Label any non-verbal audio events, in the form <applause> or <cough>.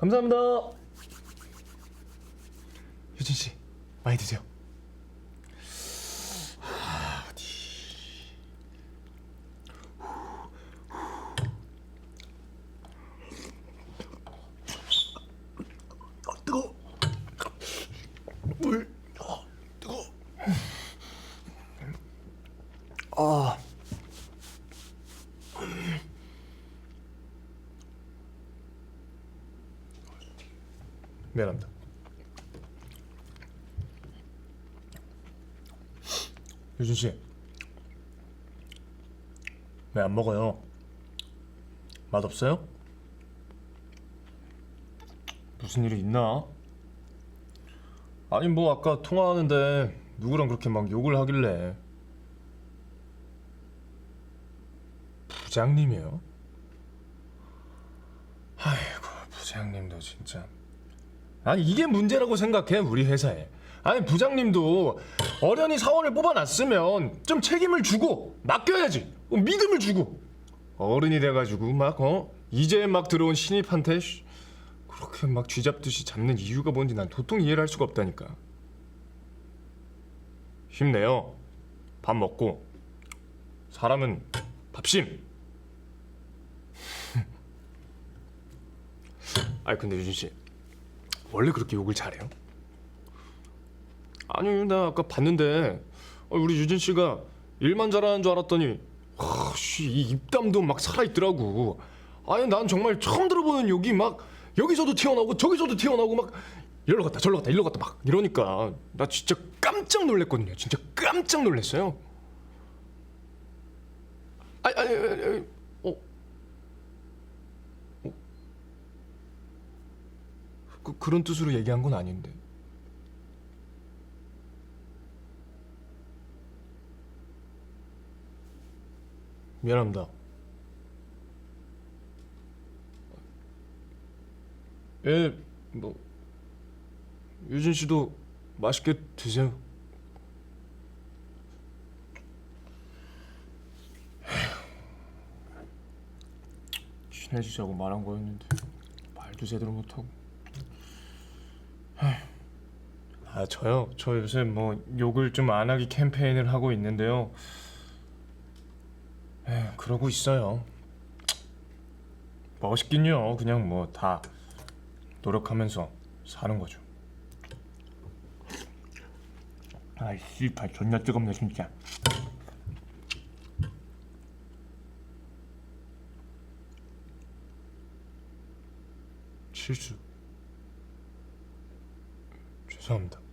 감사합니다. 유진 씨 많이 드세요. 아, 어디? 아, 뜨거. 물. 아, 뜨거. 아. 미안합니다. 유준 씨, 왜 안 먹어요? 맛 없어요? 무슨 일이 있나? 아니 뭐 아까 통화하는데 누구랑 그렇게 막 욕을 하길래 부장님이요? 아이고 부장님도 진짜 아니 이게 문제라고 생각해 우리 회사에. 아니 부장님도 어련히 사원을 뽑아놨으면 좀 책임을 주고 맡겨야지. 어, 믿음을 주고. 어른이 돼가지고 막 어? 이제 막 들어온 신입한테 씨, 그렇게 막 쥐잡듯이 잡는 이유가 뭔지 난 도통 이해를 할 수가 없다니까. 힘내요. 밥 먹고. 사람은 밥심. <laughs> 아니 근데 유진 씨 원래 그렇게 욕을 잘해요? 아니 나 아까 봤는데 어, 우리 유진 씨가 일만 잘하는 줄 알았더니 하, 씨, 이 입담도 막 살아있더라고. 아니 난 정말 처음 들어보는 욕이 막 여기서도 튀어나오고 저기서도 튀어나오고 막 이리로 갔다 저리로 갔다 이리로 갔다 막 이러니까 나 진짜 깜짝 놀랐거든요. 진짜 깜짝 놀랐어요. 아니 아니, 아니 어? 어? 그, 그런 뜻으로 얘기한 건 아닌데 미안합니다. 예, 뭐 유진 씨도 맛있게 드세요. 친해지자고 말한 거였는데 말도 제대로 못하고. 아 저요? 저 요새 뭐 욕을 좀 안 하기 캠페인을 하고 있는데요. 에 그러고 있어요. 멋있긴요. 그냥 뭐 다 노력하면서 사는 거죠. 아이씨, 발 존나 뜨겁네 진짜. 실수. 죄송합니다.